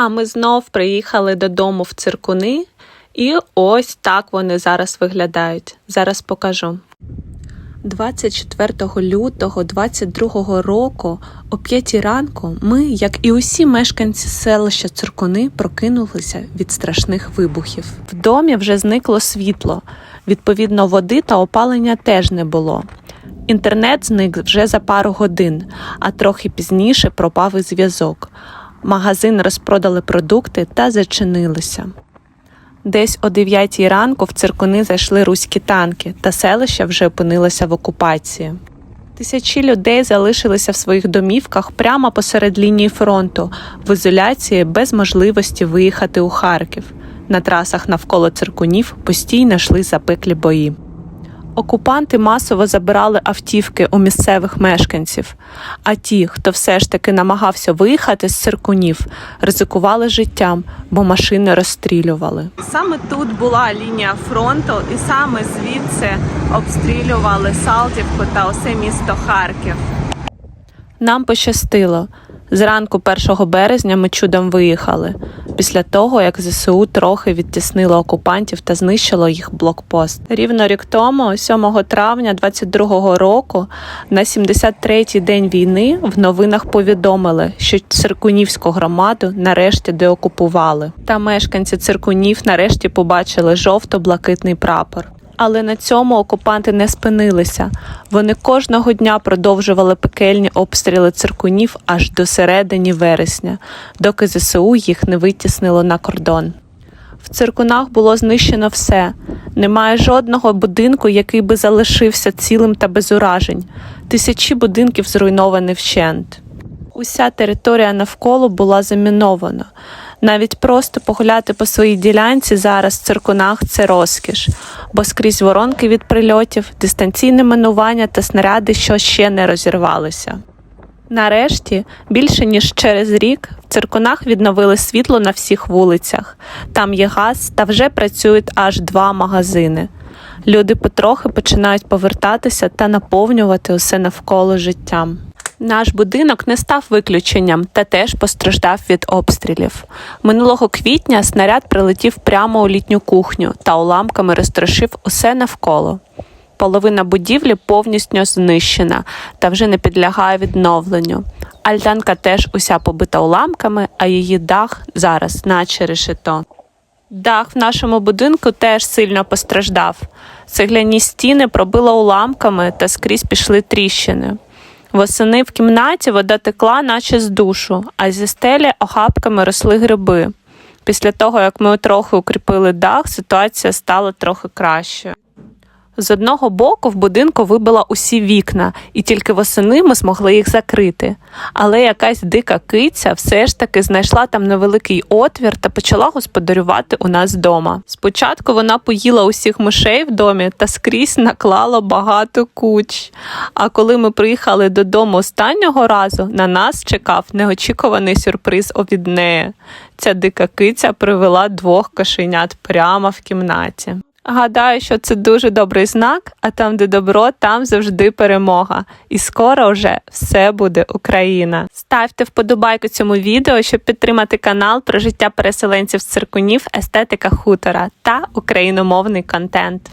А ми знов приїхали додому в циркуни, і ось так вони зараз виглядають. Зараз покажу. 24 лютого 22 року о 5 ранку ми, як і усі мешканці селища Циркуни, прокинулися від страшних вибухів. В домі вже зникло світло. Відповідно, води та опалення теж не було. Інтернет зник вже за пару годин, а трохи пізніше пропав і зв'язок. Магазин розпродали продукти та зачинилися. Десь о 9 ранку в циркуни зайшли руські танки, та селище вже опинилося в окупації. Тисячі людей залишилися в своїх домівках прямо посеред лінії фронту, в ізоляції без можливості виїхати у Харків. На трасах навколо циркунів постійно йшли запеклі бої. Окупанти масово забирали автівки у місцевих мешканців, а ті, хто все ж таки намагався виїхати з циркунів, ризикували життям, бо машини розстрілювали. Саме тут була лінія фронту, і саме звідси обстрілювали Салтівку та усе місто Харків. Нам пощастило. Зранку 1 березня ми чудом виїхали, після того, як ЗСУ трохи відтіснило окупантів та знищило їх блокпост. Рівно рік тому, 7 травня 22-го року, на 73-й день війни в новинах повідомили, що циркунівську громаду нарешті деокупували. Та мешканці циркунів нарешті побачили жовто-блакитний прапор. Але на цьому окупанти не спинилися. Вони кожного дня продовжували пекельні обстріли циркунів аж до середини вересня, доки ЗСУ їх не витіснило на кордон. В циркунах було знищено все. Немає жодного будинку, який би залишився цілим та без уражень. Тисячі будинків зруйновані вщент. Уся територія навколо була замінована. Навіть просто погуляти по своїй ділянці зараз в циркунах це розкіш, бо скрізь воронки від прильотів, дистанційне минування та снаряди, що ще не розірвалися. Нарешті, більше ніж через рік, в циркунах відновили світло на всіх вулицях. Там є газ та вже працюють аж два магазини. Люди потрохи починають повертатися та наповнювати усе навколо життям. Наш будинок не став виключенням та теж постраждав від обстрілів. Минулого квітня снаряд прилетів прямо у літню кухню та уламками розтрошив усе навколо. Половина будівлі повністю знищена та вже не підлягає відновленню. Альтанка теж уся побита уламками, а її дах зараз, наче решето. Дах в нашому будинку теж сильно постраждав. Цегляні стіни пробило уламками та скрізь пішли тріщини. Восени в кімнаті вода текла, наче з душу, а зі стелі охапками росли гриби. Після того, як ми трохи укріпили дах, ситуація стала трохи кращою. З одного боку в будинку вибила усі вікна, і тільки восени ми змогли їх закрити. Але якась дика киця все ж таки знайшла там невеликий отвір та почала господарювати у нас вдома. Спочатку вона поїла усіх мишей в домі та скрізь наклала багато куч. А коли ми приїхали додому останнього разу, на нас чекав неочікуваний сюрприз від неї. Ця дика киця привела двох кошенят прямо в кімнаті. Гадаю, що це дуже добрий знак, а там, де добро, там завжди перемога. І скоро вже все буде Україна. Ставте вподобайку цьому відео, щоб підтримати канал про життя переселенців з циркунів, естетика хутора та україномовний контент.